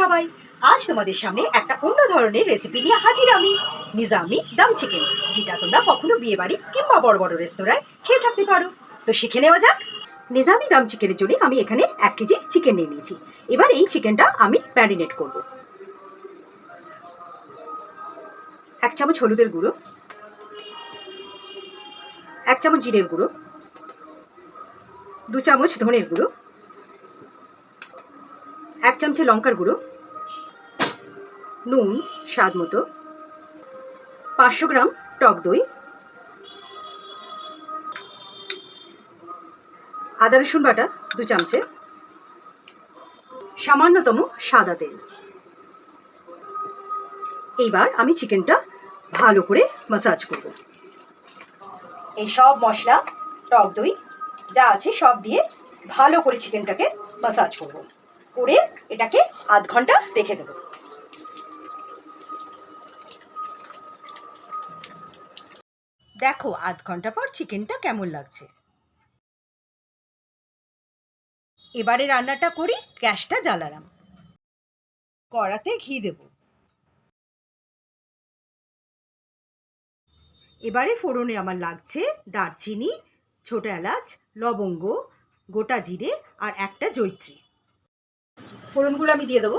সবাই। আজ তোমাদের সামনে একটা অন্য ধরনের রেসিপি নিয়ে হাজির আমি, নিজামি দাম চিকেন যেটা তোমরা কখনো বিয়ে বাড়ি কিংবা বড় বড় রেস্তোরাঁয় খেয়ে থাকতে পারো। তো শিখে নেওয়া যাক। নিজামি দাম চিকেনের জন্য আমি এখানে এক কেজি চিকেন নিয়ে নিয়েছি। এবার এই চিকেনটা আমি ম্যারিনেট করব। এক চামচ হলুদের গুঁড়ো, এক চামচ জিরের গুঁড়ো, দু চামচ ধনের গুঁড়ো এক চামচে লঙ্কার গুঁড়ো, নুন, স্বাদ মতো, পাঁচশো গ্রাম টক দই, আদা, রসুন বাটা দু চামচে, সামান্যতম সাদা তেল। এইবার আমি চিকেনটা ভালো করে মাসাজ করব। এই সব মশলা, টক দই, যা আছে সব দিয়ে ভালো করে চিকেনটাকে মাসাজ করব। করে এটাকে আধ ঘণ্টা রেখে দেবো। দেখো, আধ ঘণ্টা পর চিকেনটা কেমন লাগছে। এবারে রান্নাটা করি, গ্যাসটা জ্বালালাম। কড়াতে ঘি দেব। এবারে ফোড়নে আমার লাগছে দারচিনি, ছোট এলাচ, লবঙ্গ, গোটা জিরে আর একটা জৈত্রী ফোড়নগুলো আমি দিয়ে দেবো।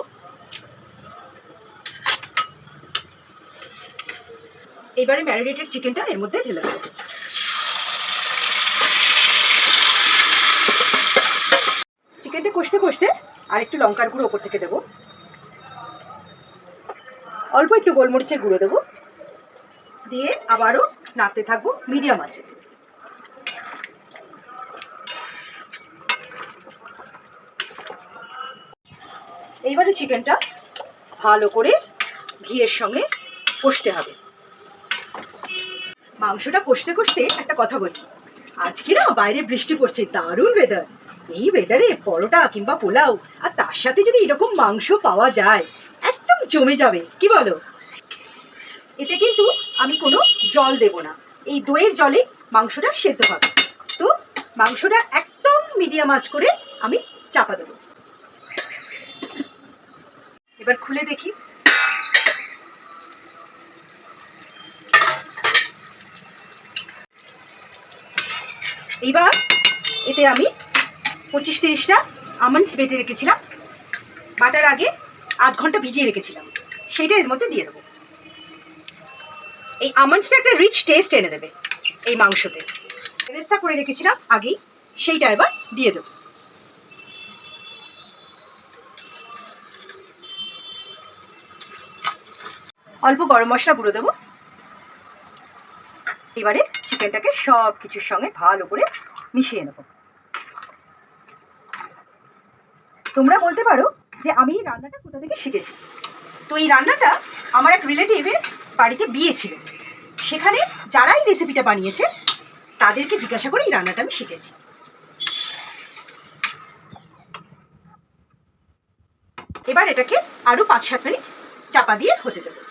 এবারে ম্যারিনেটেড চিকেনটা এর মধ্যে ঢেলে দেবো। চিকেনটা কষতে কষতে আর একটু লঙ্কার গুঁড়ো ওপর থেকে দেবো। অল্প একটু গোলমরিচের গুঁড়ো দেবো। দিয়ে আবারও নাড়তে থাকব মিডিয়াম আছে এইবারে চিকেনটা ভালো করে ঘিয়ের সঙ্গে কষতে হবে। মাংসটা কষতে কষতে একটা কথা বলি। আজকে না বাইরে বৃষ্টি পড়ছে, দারুণ ওয়েদার এই ওয়েদারে পরোটা কিংবা পোলাও, আর তার সাথে যদি এরকম মাংস পাওয়া যায়, একদম জমে যাবে, কি বলো? এতে কিন্তু আমি কোনো জল দেব না। এই দইয়ের জলে মাংসটা সেদ্ধ হবে। তো মাংসটা একদম মিডিয়াম আঁচ করে আমি চাপা দেবো। এবার খুলে দেখি। এইবার এতে আমি পঁচিশ তিরিশটা আমন্ডস বেটে রেখেছিলাম। বাটার আগে আধ ঘণ্টা ভিজিয়ে রেখেছিলাম। সেইটা এর মধ্যে দিয়ে দেবো। এই আমন্ডসটা একটা রিচ টেস্ট এনে দেবে এই মাংসতে। রেস্তা করে রেখেছিলাম আগেই। সেইটা এবার দিয়ে দেবো। অল্প গরম মশলা গুঁড়ো দেবো। এবারে চিকেনটাকে সব কিছুর সঙ্গে ভালো করে মিশিয়ে নেব। তোমরা বলতে পারো যে আমি এই রান্নাটা কোথা থেকে শিখেছি? তো এই রান্নাটা আমার এক রিলেটিভের বাড়িতে বিয়ে ছিল। সেখানে যারাই রেসিপিটা বানিয়েছে, তাদেরকে জিজ্ঞাসা করে এই রান্নাটা আমি শিখেছি। এবার এটাকে আরও পাঁচ সাত মিনিট চাপা দিয়ে হতে দেবো।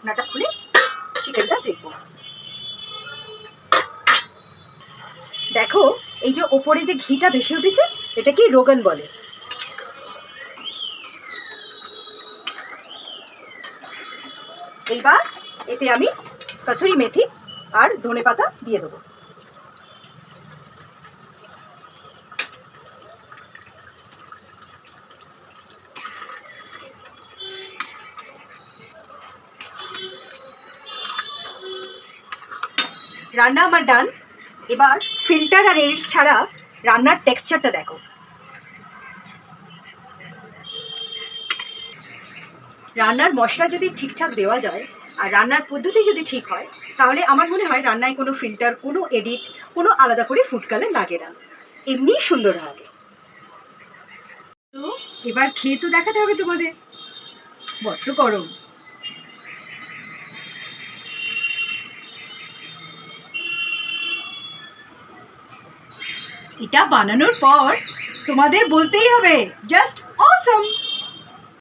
ঢাকনাটা খুলে চিকেনটা দেখব। দেখো, এই যে ওপরে যে ঘিটা ভেসে উঠেছে, এটা কি রোগান বলে? এইবার এতে আমি কসুরি মেথি আর ধনে পাতা দিয়ে দেবো। রান্না আমার ডান এবার ফিল্টার আর এডিট ছাড়া রান্নার টেক্সচারটা দেখো। রান্নার মশলা যদি ঠিকঠাক দেওয়া যায় আর রান্নার পদ্ধতি যদি ঠিক হয়, তাহলে আমার মনে হয় রান্নায় কোনো ফিল্টার কোনো এডিট কোনো আলাদা করে ফুড কালার লাগে না। এমনিই সুন্দর লাগে। তো এবার খেয়ে তো দেখাতে হবে তোমাদের। বড্ড গরম। এটা বানানোর পর তোমাদের বলতেই হবে জাস্ট অসম